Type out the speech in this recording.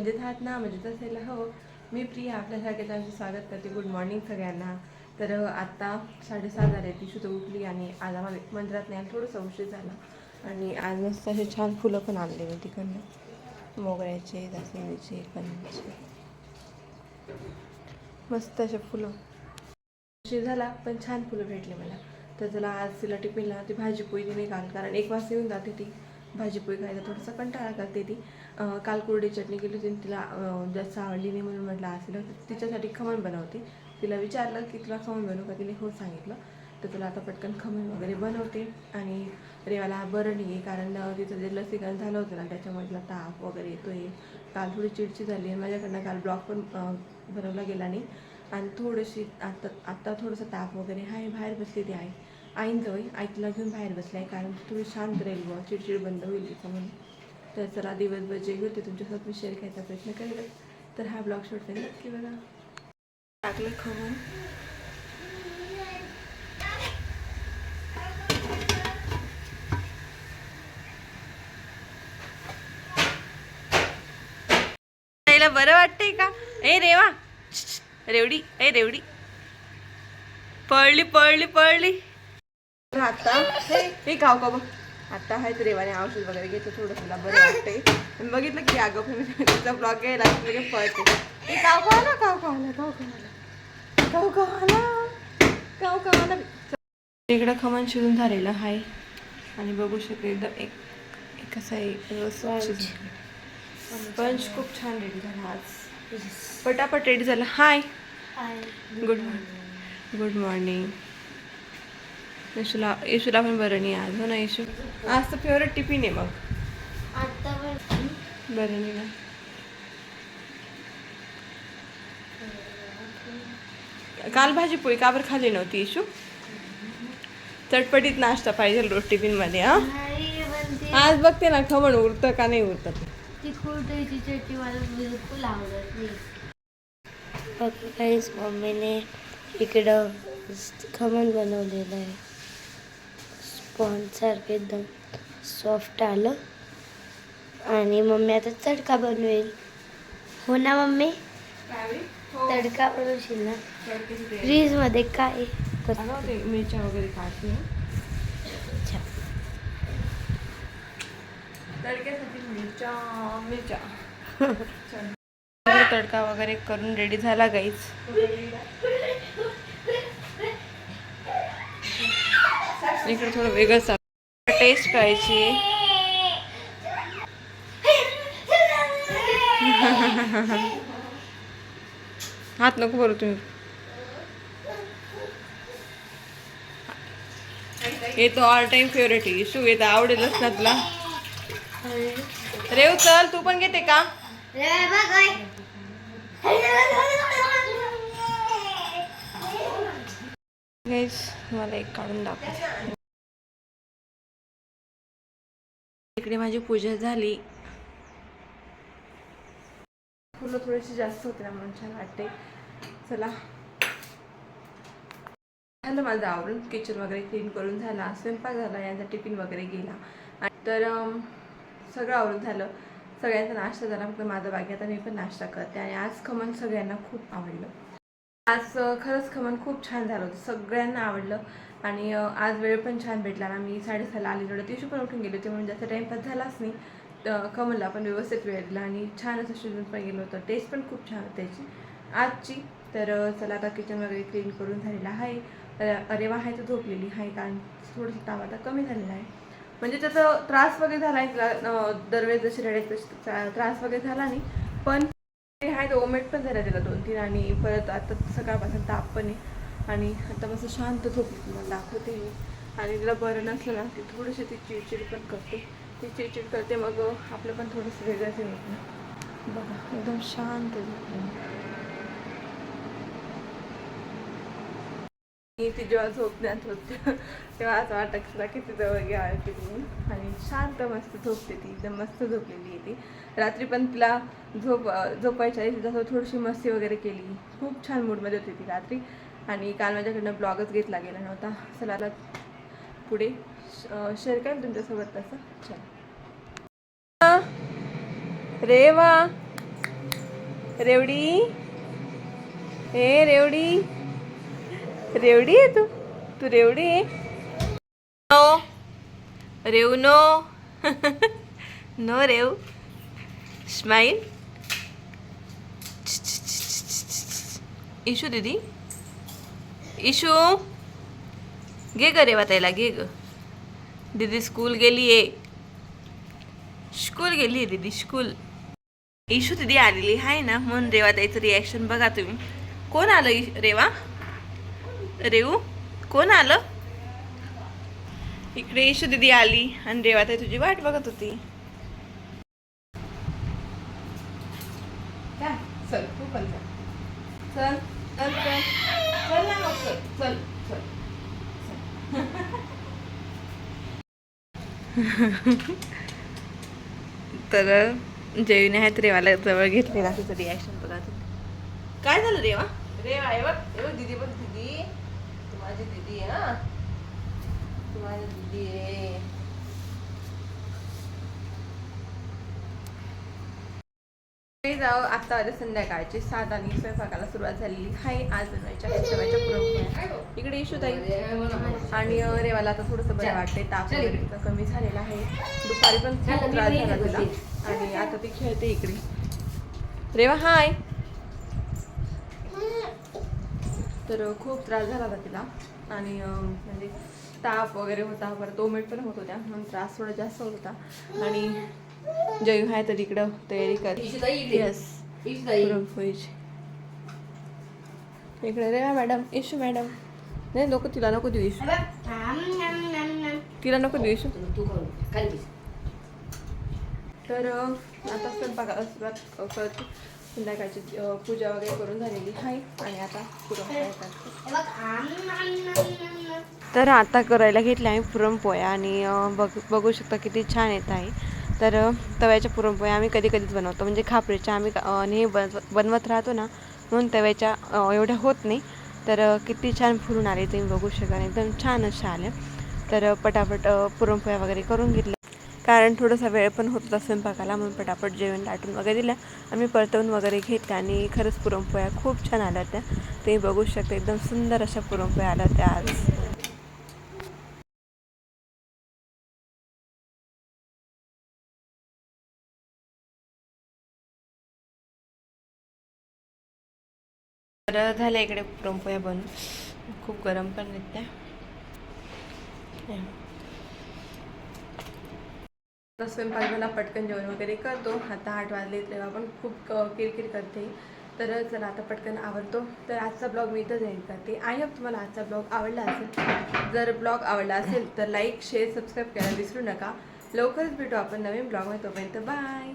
म्हणजे हात ना म्हणजे असायला हो. मी प्रिया आपल्यासारखे त्यांचं स्वागत करते. गुड मॉर्निंग सगळ्यांना. तर आत्ता साडेसहा झाले ती सुद्धा उठली आणि आज आम्हाला मंदिरात नाही थोडंसं उशीर झाला. आणि आज मस्त असे छान फुलं पण आणले मी तिकडनं. मोगऱ्याचे जास्वंदीचे कण्याचे मस्त असे फुलं. उशीर झाला पण छान फुलं भेटले मला. तर चला आज तिला टिफिनला ती भाजी पोळी तिने घाल कारण एक वाजता येऊन जाते ती. भाजी पोळी खायला थोडासा कंटाळा करते ती. काल कोरडी चटणी केली होती आणि तिला जास्त आवडली नाही म्हणून म्हटलं आज तिला तिच्यासाठी खमण बनवते. तिला विचारलं की तुला खमण बनवू का? तिने हो सांगितलं. तर तुला आता पटकन खमण वगैरे बनवते आणि रेवाला बरं नाही आहे कारण तिचं जे लसीकरण झालं होतं ना त्याच्यामुळे तिला ताप वगैरे येतो आहे काल थोडी चिडची झाली आहे माझ्याकडनं काल ब्लॉक पण बनवला गेला नाही. आणि थोडीशी आता आत्ता थोडंसं ताप वगैरे आहे बाहेर बसली ती आई. आईन जवळ आई तिला घेऊन बाहेर बसली आहे कारण थोडी शांत राहील बुवा चिडचिड बंद होईल तिचं म्हणून. तर चला दिवसभर जे होते तुमच्यासोबत मी शेअर करायचा प्रयत्न करेल. तर हा ब्लॉग शॉट नक्की बघा. टाकलं खवून बरं वाटतंय का? ए रेवा. रेवडी. ए रेवडी. पळली पळली पळली. आता हे गाव का बघ? आता आहे तर रेवाने औषध वगैरे घेतलं थोडं तुला बरं वाटतंय. आणि बघितलं की अगं मी तिचा ब्लॉग घ्यायला लगेच पळते. हे गाव का आला गाव का आला गाव का आला गाव का आला गाव का आला इकडं खमण शिजून झालेलं आहे. आणि बघू शकते एकदम एक एक असं आहे रस पंच खूप छान रेडी झाला आज. पटापट रेडी झाला. Hi good morning good morning येशूला येशूला पण बरं नाही आज. हो ना येशू? आज तर फेवरेट टिफिन आहे मग. बरं नाही ना. काल भाजी पोळी का बरं खाल्ली नव्हती येशू? चटपटीत नाश्ता पाहिजे रोज टिफिनमध्ये हा? आज बघते ना खमण उरतं का नाही उरतं. ती खोटायची चटणी मला बिलकुल आवडत नाही. बघ काहीच मम्मीने इकडं खमण बनवलेलं आहे. स्पॉनसारखं एकदम सॉफ्ट आलं. आणि मम्मी आता तडका बनवेल. हो ना मम्मी? तडका बनवशील ना? फ्रीजमध्ये काय? मिरच्या वगैरे काढते. अच्छा. तडक्यासाठी मिरच्या मिरच्या. तडका वगैरे करून रेडी झाला गाईच इकडे थोडं वेगळंच टेस्ट करायची. हात नको बरं तुम्ही. हे तो ऑल टाइम फेवरेट आहे. शू येतं आवडेलच ना तुला. रेव चल तू पण घेते का? मला एक काढून दाखव. इकडे माझी पूजा झाली. फुलं थोडीशी जास्त होते ना म्हणून छान वाटते. चला. झालं माझं आवरून किचन वगैरे क्लीन करून झाला. स्वयंपाक झाला यांचा टिफिन वगैरे गेला. आणि तर सगळं आवरून झालं. सगळ्यांचा नाश्ता झाला. फक्त माझा बाकी आता मी पण नाश्ता करते. आणि आज खमण सगळ्यांना खूप आवडलं. आज खरंच खमन खूप छान झालं होतं. सगळ्यांना आवडलं आणि आज वेळ पण छान भेटला ना. मी साडेसहाला आली थोडं दिवशी पण उठून गेले होते. म्हणून जास्त टाईमपास झालाच नाही. कमलला पण व्यवस्थित वेळ दिला आणि छान असं शिजून पण गेलं होतं. टेस्ट पण खूप छान होती त्याची. आजची तर चला आता किचन वगैरे क्लीन करून झालेला आहे. अरे वा आहे तर झोपलेली आहे कारण थोडंसं ताप आता कमी झालेला आहे. म्हणजे त्याचा त्रास वगैरे झाला आहे तिला दरवेळेस जशी रडायची तशी त्रास वगैरे झाला नाही. पण हाय आहे तो ओमेट पण झाला त्याला दोन तीन आणि परत आता सकाळपासून ताप पण आहे. आणि आता मस्त शांत झोपली तुम्हाला दाखवते मी. आणि तिला बरं नसलं ना ती थोडीशी ती चिडचिड पण करते. ती चिडचिड करते मग आपलं पण थोडंसं वेगळंच येत ना. बघा एकदम शांत झोपली मी ती जेव्हा झोपण्यात होते तेव्हा असं वाटत तुला की जवळ घ्यावं की तुम्ही आणि शांत मस्त झोपते ती एकदम मस्त झोपलेली आहे ती. रात्री पण तिला झोप झोपायच्या आधी जसं थोडीशी मस्ती वगैरे केली खूप छान मूडमध्ये होती ती रात्री. आणि काल माझ्याकडनं ब्लॉगच घेतला गेला नव्हता. चला आता पुढे शेअर करेल तुमच्यासोबत तसं. चल. रेवा रेवडी. ए रेवडी. रेवडी आहे तू? तू रेवडी आहे? नो. रेव नो. नो रेव. स्माईल. इशू दीदी. इशू. घे ग रेवा ताईला घे ग. दीदी स्कूल गेली आहे. स्कूल गेली आहे दीदी स्कूल. इशू दीदी आलेली आहे ना म्हणून रेवा ताईचं रिॲक्शन बघा तुम्ही. कोण आलं रेवा? रेऊ कोण आलं? इकडे इशू दीदी आली आणि रेवा ताई तुझी वाट बघत होती. चल तू पण चल. चल चल चल. चल ना मग चल चल चल. तर जयने आहेत रेवाला जवळ घेतलेला तिचं रिॲक्शन बघा काय झालं रेवा? रेवा दीदी बघ दीदी. माझी दीदी आहे हा तू माझी दीदी आहे. जाऊ. आता आले संध्याकाळचे सात आणि स्वयंपाकाला सुरुवात झालेली आहे. आज बनवायच्या इकडे इशू ताई. आणि अं, रेवाला आता थोडंसं बरं वाटते ताप वगैरे कमी झालेला आहे. दुपारी पण खूप त्रास झाला तिला. आणि आता ती खेळते इकडे. रेवा हाय. तर खूप त्रास झाला होता तिला. आणि म्हणजे ताप वगैरे होता परत ओमेट पण होत होत्या. म्हणून त्रास थोडा जास्त होत होता. आणि जयू आहे तर इकडं तयारी कर. येस इकडे. Reva madam Ishu madam. नाही नको तिला नको देऊ इशू. तिला नको देऊ इशू. तर आता स्वयंपाकाला सुरुवात अं, करते संध्याकाळची पूजा वगैरे करून झालेली आहे आणि आता पुरणपोळ्या तर आता करायला घेतले आहे पुरणपोळ्या आणि बघ बघू शकता किती छान येत आहे. तर तव्याच्या पुरणपोळ्या आम्ही कधी कधीच बनवतो. म्हणजे खापरीच्या आम्ही नेहमी बनव बनवत राहतो ना म्हणून तव्याच्या एवढ्या होत नाही. तर किती छान फुलून आले तुम्ही बघू शकाल. एकदम छान अशा आल्या तर पटापट पुरणपोळ्या वगैरे करून घेतल्या कारण थोडासा वेळ पण होत होता स्वयंपाकाला म्हणून पटापट जेवण लाटून वगैरे दिल्या आम्ही परतवून वगैरे घेतल्या आणि खरंच पुरणपोळ्या खूप छान आल्या त्या ते बघू शकता एकदम सुंदर अशा पुरणपोळ्या आल्या त्या आज. तर झाल्या इकडे पुरणपोळ्या बनून खूप गरम पण आहेत त्या स्वयंपाक झाला पटकन जेवण वगैरे करतो. आता आठ वाजले तेव्हा पण खूप किरकिर करते. तर चला आता पटकन आवडतो तर आजचा ब्लॉग मी इथं एंड करते. आय होप तुम्हाला आजचा ब्लॉग आवडला असेल जर ब्लॉग आवडला असेल तर लाईक शेअर सबस्क्राईब करायला विसरू नका. लवकरच भेटू आपण नवीन ब्लॉगमध्ये. तोपर्यंत बाय